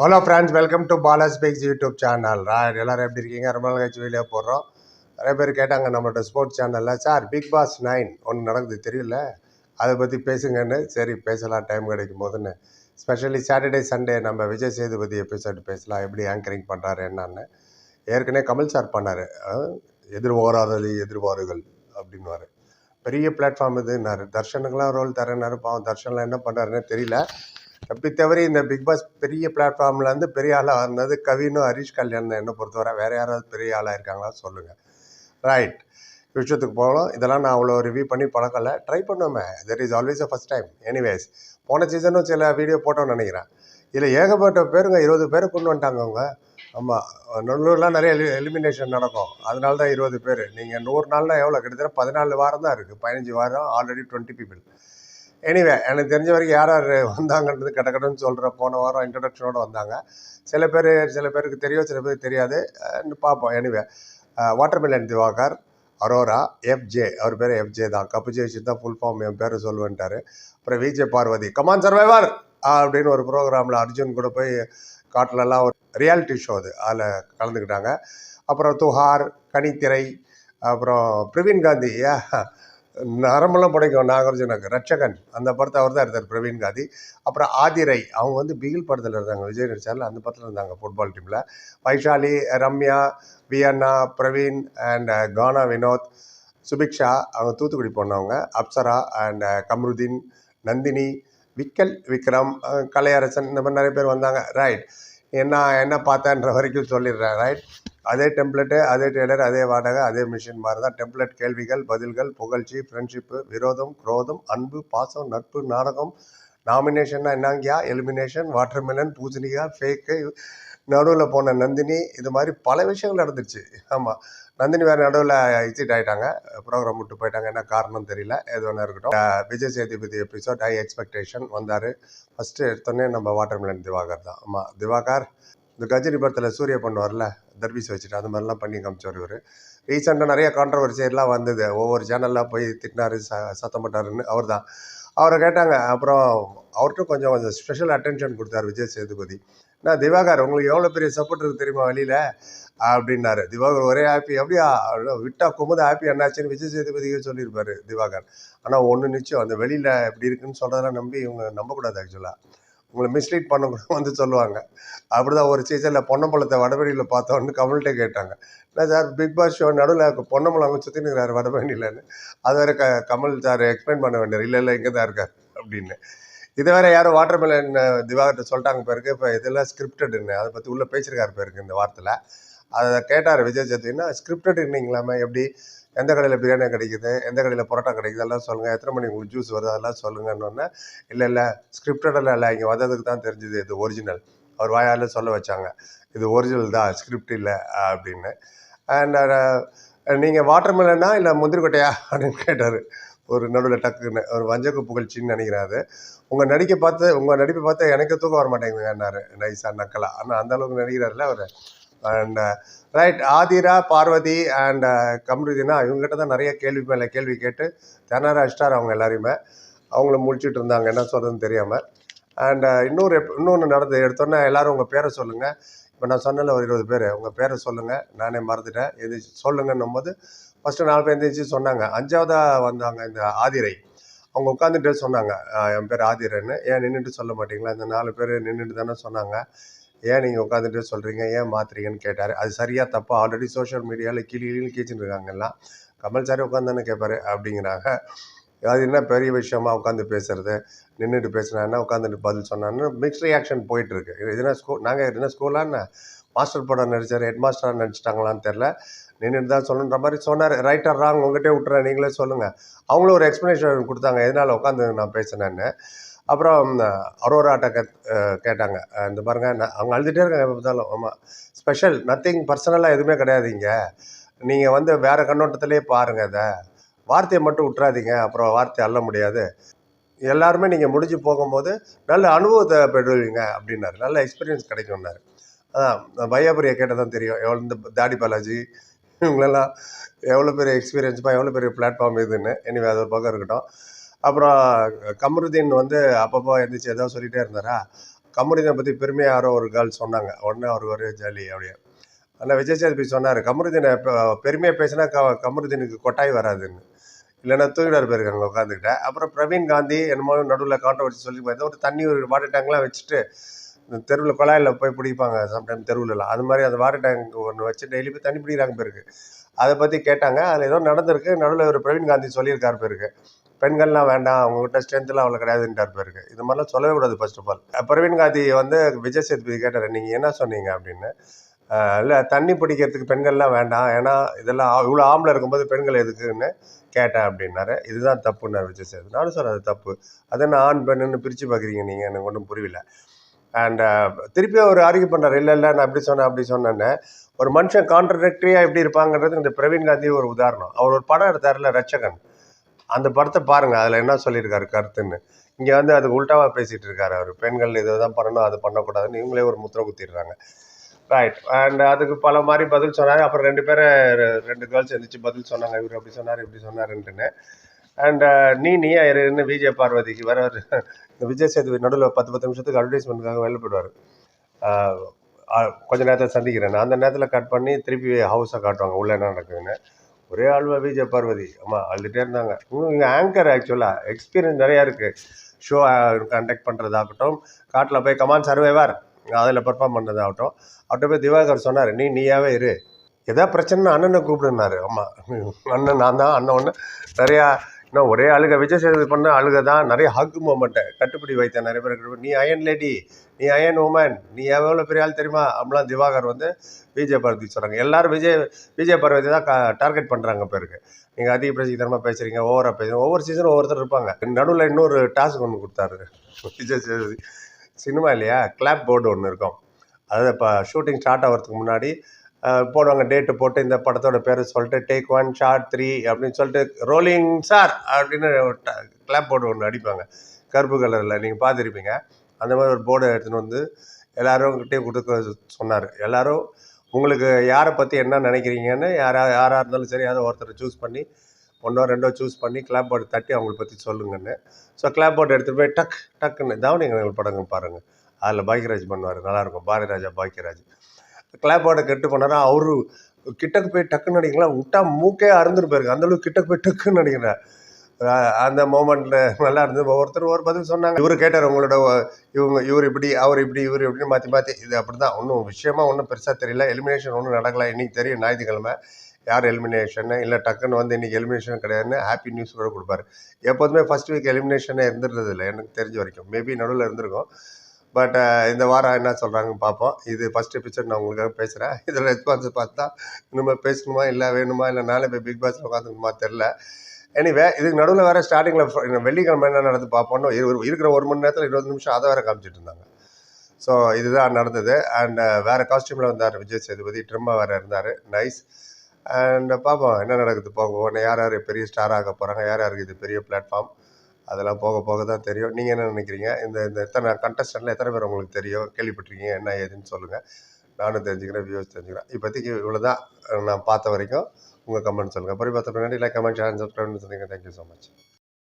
Hello friends welcome to Bala's picks YouTube channel Rai எல்லோரும் எப்படி இருக்கீங்க? ரொம்ப நாள் கழிச்சு வெளியே போடுறோம். நிறைய பேர் கேட்டாங்க நம்மளோட ஸ்போர்ட்ஸ் சேனலில் சார் பிக் பாஸ் நைன் ஒன்று நடக்குது தெரியல. அதை பற்றி பேசுங்கன்னு சரி பேசலாம் டைம் கிடைக்கும் போதுன்னு. ஸ்பெஷலி சாட்டர்டே சண்டே நம்ம விஜய் சேதுபதி எபிசோடு பேசலாம் எப்படி ஆங்கரிங் பண்ணுறாரு என்னன்னு. ஏற்கனவே கமல் சார் பண்ணார். எதிர்பாராதது எதிர்பாருகள் அப்படின்வார் பெரிய பிளாட்ஃபார்ம் இதுன்னாரு தர்ஷனுக்கெல்லாம் ரோல் தரேன்னாரு. பாவம் தர்ஷன்லாம் என்ன பண்ணுறாருன்னு தெரியல. அப்படி தவிர இந்த பிக் பாஸ் பெரிய பிளாட்ஃபார்மில் இருந்து பெரிய ஆளாக வந்தது கவினும் ஹரிஷ் கல்யாண் தான். என்ன பொறுத்தவரை வேறு யாராவது பெரிய ஆளாக இருக்காங்களா சொல்லுங்கள் ரைட் விஷயத்துக்கு போகலாம். இதெல்லாம் நான் அவ்வளோ ரிவ்யூ பண்ணி பழக்கல ட்ரை பண்ணுவேன் there is always a first time anyways போன சீசனும் சில வீடியோ போட்டோம்னு நினைக்கிறேன். இதில் ஏகப்பட்ட பேருங்க இருபது பேர் கொண்டு வந்துட்டாங்க அவங்க. ஆமாம் நல்லூர்லாம் நிறைய எலி எலிமினேஷன் நடக்கும். அதனால தான் இருபது பேர். நீங்கள் நூறு நாள்னால் எவ்வளோ கிட்டத்தட்ட பதினாலு வாரம் தான் இருக்குது பதினஞ்சு வாரம் ஆல்ரெடி டுவெண்ட்டி பீப்புள் எனிவே எனக்கு தெரிஞ்ச வரைக்கும் யார் யார் வந்தாங்கன்றது கட்ட கடன்னு சொல்கிற போன வாரம் இன்ட்ரடக்ஷனோடு வந்தாங்க. சில பேர் சில பேருக்கு தெரியும் சில பேருக்கு தெரியாது. பார்ப்போம். Anyway watermelon Diwakar Arora F J பேர் எஃப்ஜே தான். கப்பு ஜெயிச்சு தான் ஃபுல் ஃபார்ம் என் பேர் சொல்லுவேன்ட்டார். அப்புறம் விஜே பார்வதி கமான் சர்வைவர் அப்படின்னு ஒரு ப்ரோக்ராமில் அர்ஜுன் கூட போய் காட்டிலலாம் ஒரு ரியாலிட்டி ஷோ அது. அதில் கலந்துக்கிட்டாங்க. அப்புறம் துஹார் கனித்திரை அப்புறம் பிரவீன் காந்தி. ஏ நரம்பெல்லாம் புடைக்கும் நாகார்ஜுனாக்கு ரட்சகன். அந்த படத்தை அவர் தான் எடுத்தார் பிரவீன் காந்தி. அப்புறம் ஆதிரை அவங்க வந்து பிகில் படத்தில் இருந்தாங்க விஜய் நடிச்சார்ல அந்த படத்தில் இருந்தாங்க ஃபுட்பால் டீமில் வைஷாலி ரம்யா வியன்னா பிரவீன் அண்ட் uh, கானா வினோத் சுபிக்ஷா அவங்க தூத்துக்குடி போனவங்க அப்சரா அண்ட் uh, கம்ருதீன் நந்தினி விக்கல் விக்ரம் கலையரசன் இந்த மாதிரி நிறைய பேர் வந்தாங்க. ரைட் என்ன என்ன பார்த்தேன்ற வரைக்கும் சொல்லிடுறேன். ரைட் அதே டெம்ப்ளெட்டு அதே டெய்லர் அதே வாடகை அதே மிஷின் மாதிரி தான் டெம்ப்ளெட் கேள்விகள் பதில்கள் புகழ்ச்சி ஃப்ரெண்ட்ஷிப்பு விரோதம் குரோதம் அன்பு பாசம் நட்பு நாடகம் நாமினேஷன்னா என்னங்கயா எலிமினேஷன் வாட்டர்மெலன் பூசணிக்காய் ஃபேக்கு நடுவில் போன நந்தினி இது மாதிரி பல விஷயங்கள் நடந்துச்சு ஆமாம் நந்தினி வேறு நடுவில் எக்ஸிட் ஆகிட்டாங்க ப்ரோக்ராம் விட்டு போயிட்டாங்க. என்ன காரணம் தெரியல. எது வேணா இருக்கட்டும். Vijay Sethupathi episode high expectation வந்தார். ஃபஸ்ட்டு எடுத்தோடனே நம்ம வாட்டர்மெலன் திவாகர் தான். ஆமாம் திவாகர் இந்த கஜினி படத்தில் சூர்யா பண்ணுவார்ல தர்பீஸ் வச்சுட்டு அந்த மாதிரிலாம் பண்ணி காமிச்சார் இவர். ரீசெண்டாக நிறைய கான்ட்ரவர்சி எல்லாம் வந்தது. ஒவ்வொரு சேனல்லாம் போய் திட்டினாரு ச சத்தம் போட்டாருன்னு. அவர் தான் அவரை கேட்டாங்க அப்புறம் அவர்கிட்ட கொஞ்சம் கொஞ்சம் ஸ்பெஷல் அட்டென்ஷன் கொடுத்தாரு விஜய் சேதுபதி. நான் திவாகர் உங்களுக்கு எவ்வளோ பெரிய சப்போர்ட் இருக்குது தெரியுமா வெளியில்? அப்படின்னாரு. திவாகர் ஒரே ஹாப்பி அப்படியா? விட்டா குமுத ஹாப்பி என்னாச்சுன்னு விஜய் சேதுபதியே சொல்லியிருப்பாரு திவாகர். ஆனால் ஒன்று நிச்சயம் அந்த வெளியில் எப்படி இருக்குன்னு சொல்கிறதெல்லாம் நம்பி இவங்க நம்பக்கூடாது ஆக்சுவலாக உங்களை மிஸ்லீட் பண்ண கூட வந்து சொல்லுவாங்க. அப்படிதான் ஒரு சீசனில் பொன்னம்பலத்தை வடபழனியில் பார்த்தோன்னு கமல்கிட்ட கேட்டாங்க. என்ன சார் பிக் பாஸ் ஷோ நடுவில் பொன்னம்பலம் அங்கே சுற்றி நிற்கிறாரு அது வேறு க கமல் சார் எக்ஸ்பிளைன் பண்ண வேண்டியது. இல்லை இல்லை இங்கே தான் இருக்கார் அப்படின்னு. இதை வேற யாரும் வாட்டர்மெலன் திவாகர்கிட்ட சொல்லிட்டாங்க பேருக்கு இப்போ இதெல்லாம் ஸ்கிரிப்டடுன்னு அதை பற்றி உள்ளே பேசியிருக்காரு பேருக்கு இந்த வாரத்தில் அதை கேட்டார் விஜய் சேதுன்னா ஸ்கிரிப்டட் இருந்தீங்களாமே எப்படி? எந்த கடையில் பிரியாணி கிடைக்குது? எந்த கடையில் பரோட்டா கிடைக்குது? எல்லாம் சொல்லுங்கள் எத்தனை மணிக்கு உங்களுக்கு ஜூஸ் வருது? அதெல்லாம் சொல்லுங்கன்னொன்னே இல்லை இல்லை ஸ்கிரிப்டடெல்லாம் இல்லை. இங்கே வந்ததுக்கு தான் தெரிஞ்சுது இது ஒரிஜினல் அவர் வாயால் சொல்ல வச்சாங்க. இது ஒரிஜினல் தான் ஸ்கிரிப்ட் இல்லை அப்படின்னு. அண்ட் uh, நீங்கள் வாட்டர்மெலனா இல்லை முந்திரி கொட்டையா அப்படின்னு கேட்டார். ஒரு நடுவில் டக்குன்னு. ஒரு வஞ்சக்கு புகழ்ச்சின்னு நினைக்கிறேன் அது. உங்கள் நடிக்க பார்த்து உங்கள் நடிப்பை பார்த்து எனக்கு தூக்கம் வர மாட்டேங்குதுன்னாரு நைஸாக நக்கலா. ஆனால் அந்த அளவுக்கு நடிக்கிறாருல அவர். And right Aadhira Parvathi and கம்ருதினா இவங்ககிட்ட தான் நிறைய கேள்வி மேலே கேள்வி கேட்டு தெனாரா ஸ்டார் அவங்க எல்லாரையுமே அவங்கள முடிச்சுட்டு இருந்தாங்க என்ன சொல்கிறதுன்னு தெரியாமல் அண்ட் uh, இன்னொரு இன்னொன்று நடந்து எடுத்தோன்னே எல்லாரும் உங்கள் பேரை சொல்லுங்கள் இப்போ நான் சொன்னல ஒரு இருபது பேர் உங்கள் பேரை சொல்லுங்கள் நானே மறந்துட்டேன் எந்திரிச்சு சொல்லுங்கன்னும் போது ஃபஸ்ட்டு நாலு பேர் எந்திரிச்சு சொன்னாங்க. அஞ்சாவதாக வந்தாங்க இந்த ஆதிரை. அவங்க உட்காந்துட்டு சொன்னாங்க என் பேர் ஆதிரன்னு. ஏன் நின்றுட்டு சொல்ல மாட்டிங்களா? இந்த நாலு பேர் நின்றுட்டு தானே சொன்னாங்க. ஏன் நீங்கள் உட்காந்துட்டு சொல்கிறீங்க ஏன் மாற்றுறீங்கன்னு கேட்டார். அது சரியாக தப்பா? ஆல்ரெடி சோஷியல் மீடியாவில் கிளி கிளின்னு கீச்சின்னு கமல் சாரே உட்காந்தானே கேட்பாரு அப்படிங்கிறாங்க. அது என்ன பெரிய விஷயமா உட்காந்து பேசுறது? நின்றுட்டு பேசினா உட்காந்துட்டு பதில் சொன்னான்னு மிக்ஸ் ரியாக்ஷன் போயிட்டு இருக்கு. எதுனா ஸ்கூல் நாங்கள் என்ன ஸ்கூலான்னு மாஸ்டர் படம் நடிச்சார் ஹெட் மாஸ்டராக நடிச்சிட்டாங்களான்னு தெரில நின்றுட்டு தான் சொல்லணுன்ற மாதிரி சொன்னார். ரைட்டர் ராங் உங்கள்கிட்டே விட்டுறேன். நீங்களே சொல்லுங்கள் அவங்களும் ஒரு எக்ஸ்ப்ளனேஷன் கொடுத்தாங்க. எதனால் உட்காந்து நான் பேசினேன்னு. அப்புறம் அரோராட்ட கே கேட்டாங்க. இந்த பாருங்க நான் அவங்க அழுதுகிட்டே இருக்காங்க எப்போ பார்த்தாலும். ஆமாம் ஸ்பெஷல் நத்திங் பர்சனலாக எதுவுமே கிடையாது இங்கே. நீங்கள் வந்து வேறு கண்ணோட்டத்திலே பாருங்கள் அதை வார்த்தையை மட்டும் விட்றாதீங்க அப்புறம் வார்த்தை அள்ள முடியாது. எல்லாருமே நீங்கள் முடிஞ்சு போகும்போது நல்ல அனுபவத்தை பெறுவீங்க அப்படின்னாரு. நல்ல எக்ஸ்பீரியன்ஸ் கிடைக்கும்னாரு. அதான் பையாபுரியை கேட்டால் தான் தெரியும். எவ்வளோ இந்த தாடி பாலாஜி இவங்களெல்லாம் எவ்வளோ பெரிய எக்ஸ்பீரியன்ஸ்ப்பா எவ்வளோ பெரிய பிளாட்ஃபார்ம் இதுன்னு. எனிவே அது ஒரு பக்கம் இருக்கட்டும். அப்புறம் கமருதீன் வந்து அப்பப்போ எந்திரிச்சு ஏதோ சொல்லிகிட்டே இருந்தாரா? கமருதீனை பற்றி பெருமையாக யாரோ ஒரு கேர்ள் சொன்னாங்க. உடனே அவர் ஒரு ஜாலி அப்படியே. ஆனால் விஜய் சேதுபதி சொன்னார் கமருதீனை பெருமையாக பேசினா க கமருதீனுக்கு கொட்டாய் வராதுன்னு. இல்லைன்னா தூக்கிடார் போயிருக்காங்க அங்கே உட்காந்துக்கிட்டேன் அப்புறம் பிரவீன் காந்தி என்னமோ நடுவில் கான்ட்ரவர்சி சொல்லி பார்த்தா ஒரு தண்ணி ஒரு வாட்டர் டேங்க்லாம் வச்சுட்டு இந்த தெருவில் குழாயில் போய் பிடிப்பாங்க சம்டைம் தெருவுலலாம். அது மாதிரி அந்த வாட்டர் டேங்க் ஒன்று வச்சு டெய்லி போய் தண்ணி பிடிக்கிறாங்க பேருக்கு அதை பற்றி கேட்டாங்க. அதில் ஏதோ நடந்திருக்கு. நடுவில் ஒரு பிரவீன் காந்தி சொல்லியிருக்காரு பேருக்கு பெண்கள்லாம் வேண்டாம் அவங்ககிட்ட ஸ்ட்ரென்த்லாம் அவ்வளோ கிடையாதுன்றார் பேருக்கு இது மாதிரிலாம் சொல்லவே கூடாது first of all Praveen Gandhi வந்து விஜய் சேதுபதி கேட்டார் நீங்கள் என்ன சொன்னீங்க? அப்படின்னு. இல்லை தண்ணி பிடிக்கிறதுக்கு பெண்கள்லாம் வேண்டாம். ஏன்னா இதெல்லாம் இவ்வளோ ஆம்பளை இருக்கும்போது பெண்கள் எதுக்குன்னு கேட்டேன் அப்படின்னாரு. இதுதான் தப்புன்னார் விஜய் சேது நானும் சார் அது தப்பு. அதை நான் ஆண் பெண்ணுன்னு பிரித்து பார்க்குறீங்க நீங்கள் எனக்கு ஒன்றும் புரியல. அண்ட் திருப்பி அவர் ஆர்கியூ பண்ணார் இல்லை இல்லை நான் அப்படி சொன்னேன் அப்படி சொன்னேன்னு. ஒரு மனுஷன் கான்ட்ரடக்டரியாக எப்படி இருப்பாங்கன்றது இந்த பிரவீன் காந்தி ஒரு உதாரணம். அவர் ஒரு படம் எடுத்தார்ல ரச்சகன் அந்த படத்தை பாருங்கள் அதில் என்ன சொல்லியிருக்காரு கருத்துன்னு. இங்கே வந்து அதுக்கு உல்ட்டாவாக பேசிகிட்டு இருக்காரு அவர். பெண்கள் இதை தான் பண்ணணும் அது பண்ணக்கூடாதுன்னு இவங்களே ஒரு முத்திரை குத்திடுறாங்க. ரைட் அண்ட் அதுக்கு பல மாதிரி பதில் சொன்னார். அப்புறம் ரெண்டு பேரை ரெ- ரெண்டு கேர்ள்ஸ் எழுந்திரிச்சு பதில் சொன்னாங்க. இவர் அப்படி சொன்னார் இப்படி சொன்னாருன்ட்டுன்னு. அண்ட் uh, நீ நீயா இருன்னு விஜய் பார்வதிக்கு வர ஒரு இந்த விஜய் சேதுபதி நடுவில் பத்து பத்து நிமிஷத்துக்கு அட்வர்டைஸ்மெண்ட்டுக்காக வெளில போயிடுவார் கொஞ்ச நேரத்தில் சந்திக்கிறேன் அந்த நேரத்தில் கட் பண்ணி திருப்பி ஹவுஸை காட்டுவாங்க. உள்ளே என்ன நடக்குதுன்னு. ஒரே ஆள்வா விஜய் பார்வதி. ஆமாம் அழுதுகிட்டே இருந்தாங்க. இன்னும் இங்கே ஆங்கர் ஆக்சுவலாக எக்ஸ்பீரியன்ஸ் நிறையா இருக்குது ஷோ கண்டக்ட் பண்ணுறதாகட்டும் காட்டில் போய் கமான் சர்வைவர் அதில் பெர்ஃபார்ம் பண்ணுறதாகட்டும் அவர்கிட்ட போய் திவாகர் சொன்னார் நீ நீயாவே இரு. எதா பிரச்சனைனா அண்ணனை கூப்பிடுனாரு ஆமாம் அண்ணன் நான் தான் அண்ணன் ஒன்று நிறையா இன்னும் ஒரே அழுக விஜய் சேதுபதி பண்ண அழுக தான். நிறைய ஹக் மூமெண்ட்டை கட்டுப்படி வைத்தேன் நிறைய பேர் நீ அயன் லேடி நீ அயன் உமன் நீ எவ்வளோ பெரிய ஆள் தெரியுமா? அப்படிலாம் திவாகர் வந்து விஜய் பார்வதி சொல்கிறாங்க எல்லாரும் விஜய் விஜய் பார்வதி தான் டார்கெட் பண்ணுறாங்க பேருக்கு நீங்கள் அதிக பிரசித்தனமாக பேசுகிறீங்க ஓவராக பேசுகிறீங்க ஒவ்வொரு சீசனும் ஒவ்வொருத்தர் இருப்பாங்க. நடுவில் இன்னொரு டாஸ்க் ஒன்று கொடுத்தாரு. விஜய் சேதுபதி. சினிமா இல்லையா? கிளாப் போர்டு ஒன்று இருக்கும். அதாவது இப்போ ஷூட்டிங் ஸ்டார்ட் ஆகிறதுக்கு முன்னாடி போடுவாங்க டேட்டு போட்டு இந்த படத்தோட பேர் சொல்லிட்டு டேக் ஒன் ஷார்ட் த்ரீ அப்படின்னு சொல்லிட்டு ரோலிங் சார் அப்படின்னு கிளாப் போர்டு ஒன்று அடிப்பாங்க. கருப்பு கலரில் நீங்கள் பார்த்துருப்பீங்க. அந்த மாதிரி ஒரு போர்டை எடுத்துகிட்டு வந்து எல்லாரும் கிட்டே கொடுக்க சொன்னார். எல்லோரும் உங்களுக்கு யாரை பற்றி என்ன நினைக்கிறீங்கன்னு யாரா யாராக இருந்தாலும் சரி யாரோ ஒருத்தரை சூஸ் பண்ணி ஒன்றோ ரெண்டோ சூஸ் பண்ணி கிளாப் போர்டு தட்டி அவங்கள பற்றி சொல்லுங்கன்னு. ஸோ கிளாப் போர்டு எடுத்துகிட்டு போய் டக் டக்குன்னு தவணிகள் படங்கள் பாருங்கள் அதில் பாக்கியராஜ் பண்ணுவார். நல்லாயிருக்கும் பாரதிராஜா பாக்கியராஜ் கிளாப்போட கெட்டு பண்ணாரா அவரு கிட்டக்கு போய் டக்குன்னு நடிக்கலாம் விட்டா மூக்கே அறுந்துட்டு போயிருக்கு அந்த அளவுக்கு கிட்டக்கு போய் டக்குன்னு நடிக்கிறேன் அந்த மூமெண்ட்ல நல்லா இருந்தது. ஒவ்வொருத்தர் ஒரு பதில் சொன்னாங்க. இவரு கேட்டார் உங்களோட இவங்க இவர் இப்படி அவர் இப்படி இவர் இப்படின்னு மாற்றி மாற்றி இது அப்படி தான் ஒன்றும் விஷயமா ஒன்றும் பெருசாக தெரியல. எலிமினேஷன் ஒன்றும் நடக்கல. இன்னைக்கு தெரியும் ஞாயிற்றுக்கிழமை. யார் எலிமினேஷன் இல்லை டக்குன்னு வந்து இன்றைக்கி எலிமினேஷன் கிடையாதுன்னு ஹாப்பி நியூஸ் கூட கொடுப்பாரு. எப்போதுமே ஃபர்ஸ்ட் வீக் எலிமினேஷனே இருந்துருந்ததில்லை எனக்கு தெரிஞ்ச வரைக்கும். மேபி நடுவில் இருந்திருக்கும். பட் uh, இந்த வாரம் என்ன சொல்கிறாங்கன்னு பார்ப்போம். இது ஃபஸ்ட் எபிசோட் நான் உங்களுக்காக பேசுகிறேன் இதில் ரெஸ்பான்ஸ் பார்த்தா இனிமேல் பேசணுமா இல்லை வேணுமா இல்லை நாளை போய் பிக் பாஸில் உட்காந்துக்கணுமா தெரில எனிவே இதுக்கு நடுவில் வேறு ஸ்டார்டிங்கில் வெள்ளிக்கிழமை என்ன நடந்து பார்ப்போம்னு இருக்கிற ஒரு மணி நேரத்தில் இருபது நிமிஷம் அதை வேறு காமிச்சிட்டு இருந்தாங்க. ஸோ இதுதான் நடந்தது. அண்ட் uh, வேறு காஸ்டியூமில் வந்தார் விஜய் சேதுபதி ட்ரிம்மாக வேறு இருந்தார். நைஸ் அண்ட் பார்ப்போம் என்ன நடக்குது போக உடனே யார் யார் பெரிய ஸ்டார் ஆக போகிறாங்க யார் யாருக்கு இது பெரிய பிளாட்ஃபார்ம் அதெல்லாம் போக போக தான் தெரியும். நீங்கள் என்ன நினைக்கிறீங்க? இந்த இந்த எத்தனை கண்டஸ்டன்ட்ல எத்தனை பேர் உங்களுக்கு தெரியும்? கேள்விப்பட்டிருக்கீங்க? என்ன ஏதுன்னு சொல்லுங்கள் நானும் தெரிஞ்சுக்கிறேன் வியூஸ் தெரிஞ்சுக்கிறேன். இப்போதைக்கு இவ்வளோ தான் நான் பார்த்த வரைக்கும் உங்கள் கமெண்ட் சொல்லுங்கள் அப்புறம் பார்த்த பின்னாடி லைக் கமெண்ட் ஷேர் சப்ஸ்கிரைப்னு சொன்னீங்க தேங்க்யூ ஸோ மச்